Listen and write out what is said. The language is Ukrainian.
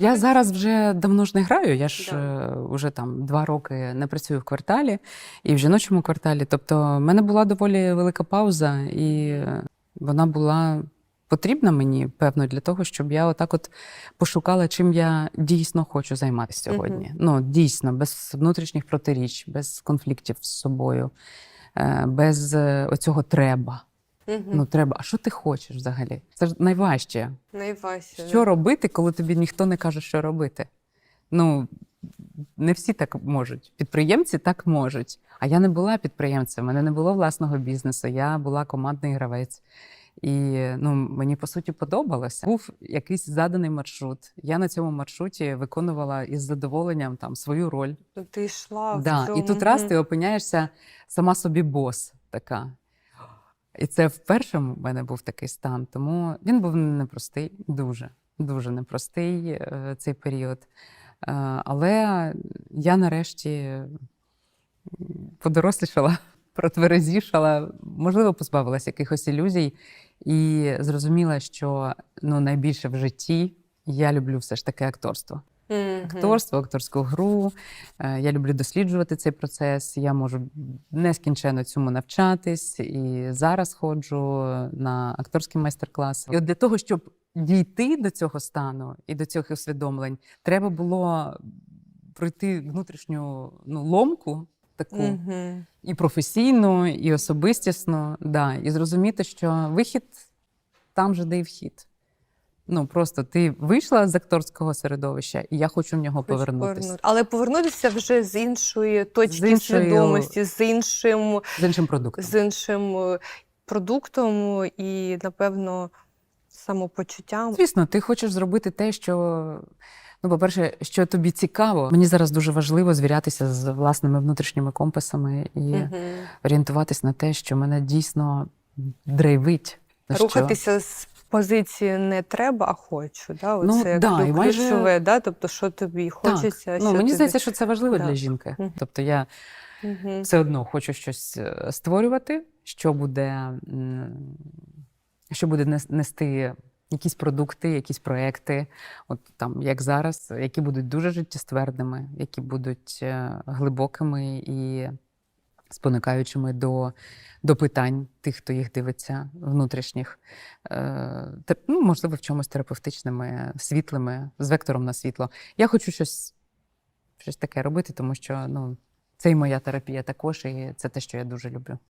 Я зараз вже давно ж не граю. Я ж Да. е, вже там два роки не працюю в кварталі і в жіночому кварталі. Тобто, в мене була доволі велика пауза, і е, вона була потрібна мені, певно, для того, щоб я отак от пошукала, чим я дійсно хочу займатися сьогодні. Ну, дійсно, без внутрішніх протиріч, без конфліктів з собою, е, без е, оцього треба. Угу. Ну, треба. А що ти хочеш взагалі? Це ж найважче. Найважче. Що робити, коли тобі ніхто не каже, що робити? Ну, не всі так можуть. Підприємці так можуть. А я не була підприємцем, в мене не було власного бізнесу, я була командний гравець. І ну, мені по суті подобалося. Був якийсь заданий маршрут. Я на цьому маршруті виконувала із задоволенням там свою роль. Ну, Ти йшла в цьому. І тут раз ти опиняєшся сама собі бос така. І це вперше в мене був такий стан. Тому він був непростий, дуже, дуже непростий е, цей період. Е, Але я нарешті подорослішала, протверезішала, можливо, позбавилася якихось ілюзій і зрозуміла, що ну, найбільше в житті я люблю все ж таки акторство. Акторство, акторську гру. Е, Я люблю досліджувати цей процес. Я можу нескінченно цьому навчатись. І зараз ходжу на акторські майстер-класи. І от для того, щоб дійти до цього стану і до цих усвідомлень, треба було пройти внутрішню ну, ломку таку Мгм. і професійну, і особистісну. Да, і зрозуміти, що вихід там же, де і вхід. Ну просто ти вийшла з акторського середовища, і я хочу в нього Хочу повернутися повернути. Але повернутися вже з іншої точки З іншою- свідомості, з іншим, з іншим продуктом. з іншим е, продуктом і, напевно, самопочуттям. Звісно, ти хочеш зробити те, що. Ну, по-перше, що тобі цікаво. Мені зараз дуже важливо звірятися з власними внутрішніми компасами і Мгм. орієнтуватись на те, що мене дійсно драйвить. На що- Рухатися з позиції не треба, а хочу. Да? Ну, Оце да, ключ- і майже- ключове, да? тобто, що тобі хочеться. Так. що Ну, мені тобі... здається, що це важливо Да. для жінки. Тобто я Мгм. все одно хочу щось е, створювати, що буде, що буде нести якісь продукти, якісь проекти, от там як зараз, які будуть дуже життєствердими, які будуть е, глибокими і спонукаючими до, до питань тих, хто їх дивиться, внутрішніх, е, ну, можливо, в чомусь терапевтичними, світлими, з вектором на світло. Я хочу щось, щось таке робити, тому що ну, це і моя терапія також, і це те, що я дуже люблю.